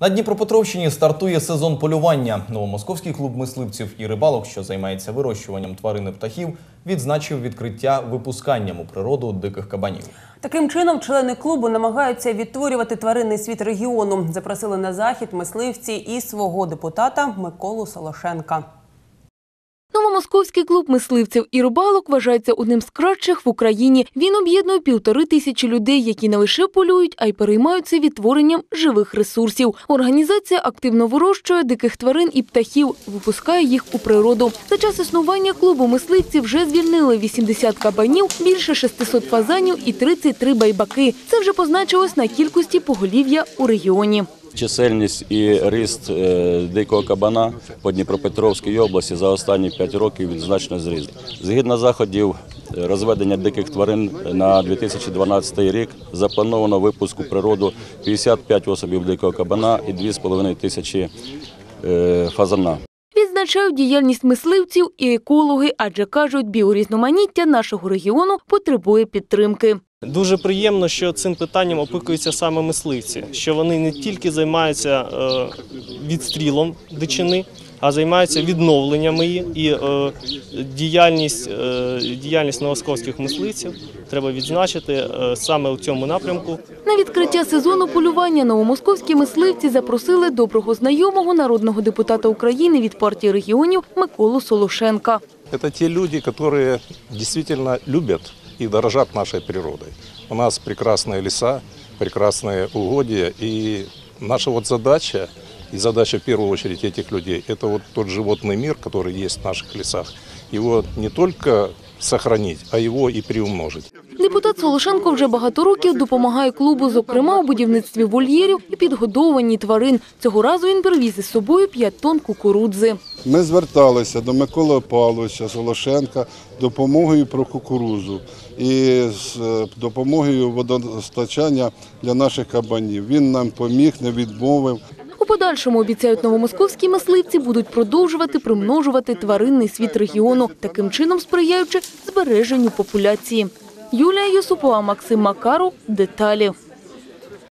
На Дніпропетровщині стартує сезон полювання. Новомосковський клуб мисливців і рибалок, що займається вирощуванням тварин і птахів, відзначив відкриття випусканням у природу диких кабанів. Таким чином, члени клубу намагаються відтворювати тваринний світ регіону. Запросили на захід мисливці і свого депутата Миколу Солошенка. Новомосковський клуб мисливців і рибалок вважається одним з кращих в Україні. Він об'єднує півтори тисячі людей, які не лише полюють, а й переймаються відтворенням живих ресурсів. Організація активно вирощує диких тварин і птахів, випускає їх у природу. За час існування клубу мисливці вже звільнили 80 кабанів, більше 600 фазанів і 33 байбаки. Це вже позначилось на кількості поголів'я у регіоні. Чисельність і ріст е, дикого кабана по Дніпропетровській області за останні 5 років значно зріс. Згідно заходів е, розведення диких тварин на 2012 рік заплановано випуск у природу 55 особів дикого кабана і 2,5 тисячі е, фазана. Відзначають діяльність мисливців і екологи, адже кажуть, біорізноманіття нашого регіону потребує підтримки. Дуже приємно, що цим питанням опікуються саме мисливці, що вони не тільки займаються е, відстрілом дичини, а займаються відновленням її. І е, діяльність, е, діяльність новосковських мисливців треба відзначити саме у цьому напрямку. На відкриття сезону полювання новомосковські мисливці запросили доброго знайомого народного депутата України від партії регіонів Миколу Солошенка. Это те люди, которые действительно любят и дорожат нашей природой. У нас прекрасные леса, прекрасные угодья, и наша вот задача, и задача в первую очередь этих людей, это вот тот животный мир, который есть в наших лесах, его не только сохранить, а его и приумножить. Депутат Солошенко вже багато років допомагає клубу, зокрема у будівництві вольєрів і підгодовуванні тварин. Цього разу він привіз із собою 5 тонн кукурудзи. Ми зверталися до Миколи Павловича Солошенка допомогою про кукурузу і з е, допомогою водостачання для наших кабанів. Він нам поміг, не відмовив. У подальшому обіцяють новомосковські мисливці будуть продовжувати примножувати тваринний світ регіону, таким чином сприяючи збереженню популяції. Юлія Юсупова, Максим Макаров. Деталі.